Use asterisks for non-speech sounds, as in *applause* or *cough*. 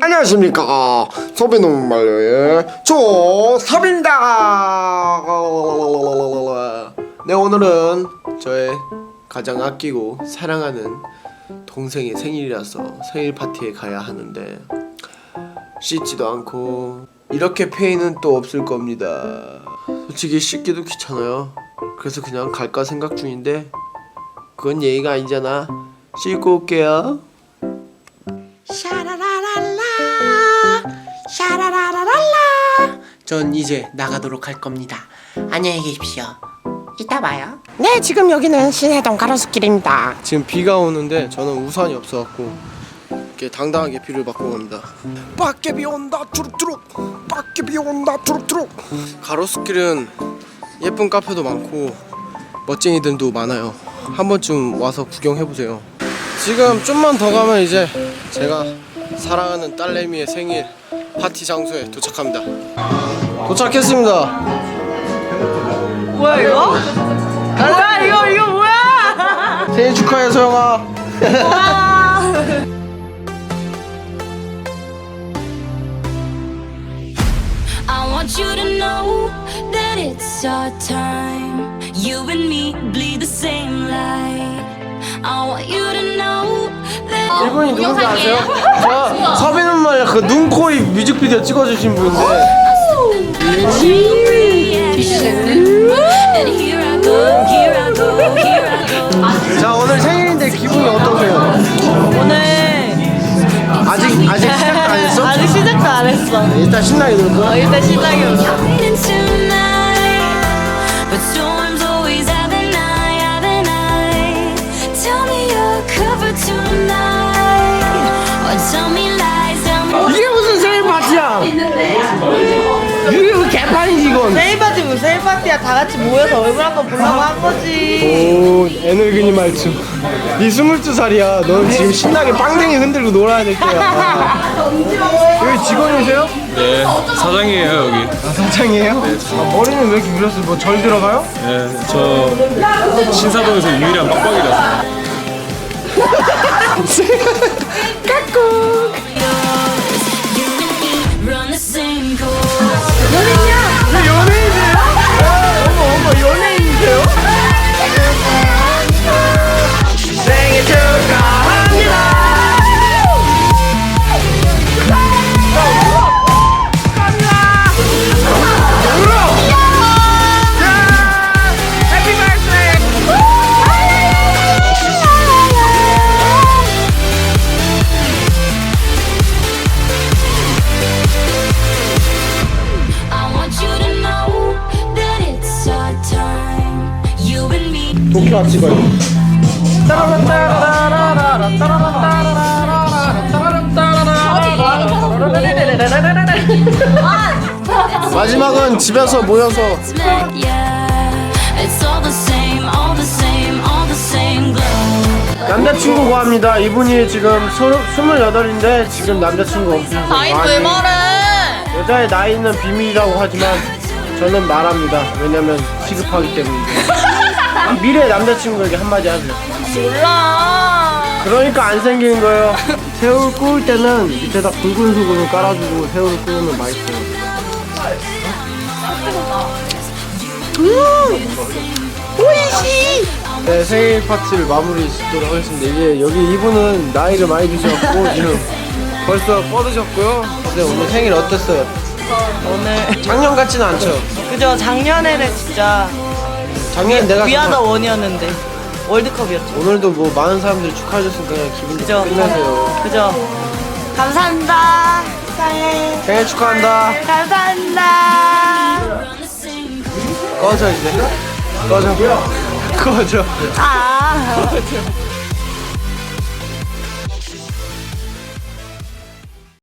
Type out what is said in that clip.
안녕하십니까. 소비노무 말려의 조섭입니다. 네 오늘은 저의 가장 아끼고 사랑하는 동생의 생일이라서 생일 파티에 가야 하는데 씻지도 않고 이렇게 페이는 또 없을 겁니다. 솔직히 씻기도 귀찮아요. 그래서 그냥 갈까 생각 중인데 그건 예의가 아니잖아. 씻고 올게요 전 이제 나가도록 할 겁니다. 안녕히 계십시오. 이따 봐요. 네 지금 여기는 신해동 가로수길입니다 지금 비가 오는데 저는 우산이 없어갖고 이렇게 당당하게 비를 맞고 갑니다. 밖에 비 온다 주룩주룩 밖에 비 온다 주룩주룩 가로수길은 예쁜 카페도 많고 멋쟁이들도 많아요. 한 번쯤 와서 구경해 보세요. 지금 좀만 더 가면 이제 제가 사랑하는 딸내미의 생일 파티 장소에 도착합니다. 도착했습니다. 뭐야 이거? 뭐야 이거 이거 뭐야? 생일 축하해 소영아. I want you to know that it's our time. You and me bleed the same light. I want you to know that. 이분이 누군지 아세요? 저 서비는 말이야 그 눈, 코, 입 뮤직비디오 찍어주신 분인데 Go. 자 오늘 생일인데 기분이 어떠세요? 오늘 아직 아직 시작도 안 했어? 아직 시작도 안 했어. 일단 신나게 놀까? 일단 신나게 웃어. 파티야 다 같이 모여서 얼굴 한번 보려고 한 거지. 오 에너그니 말투 네 22살이야 넌 지금 신나게 빵댕이 흔들고 놀아야 될 때야 *laughs* 여기 직원이세요? 네, 사장이에요 여기. 아 사장이에요? 아, 머리는 왜 이렇게 밀었어요? 뭐절 들어가요? 네, 저 신사동에서 유일한 빡빡이라서. *laughs* You 도쿄 찍어요 마지막은 집에서 모여서. 남자친구 구합니다. 이분이 지금 소, 28인데 지금 남자친구 없으셔서 많이 말해? 여자의 나이는 비밀이라고 하지만 저는 말합니다. 왜냐면 시급하기 때문입니다. 미래 남자친구에게 한마디 하세요. 몰라. 그러니까 안 생기는 거예요. 새우를 구울 때는 밑에다 굵은 소금을 깔아주고 새우를 구우면 맛있어요. 네, 생일 파티를 마무리 짓도록 하겠습니다. 이게 여기 이분은 나이를 많이 드셨고 지금 벌써 뻗으셨고요. 근데 오늘 생일 어땠어요? 오늘 작년 같지는 않죠? 그저 작년에는 진짜 작년에 내가 위아더 정말 원이었는데 월드컵이었죠. 오늘도 뭐 많은 사람들이 축하해줬으니까 그냥 기분 그죠? 좋게 끝내세요. 그죠? 감사합니다. 사랑해. 생일 축하한다. 감사합니다. 꺼져 이제. 꺼져. 꺼져. 아.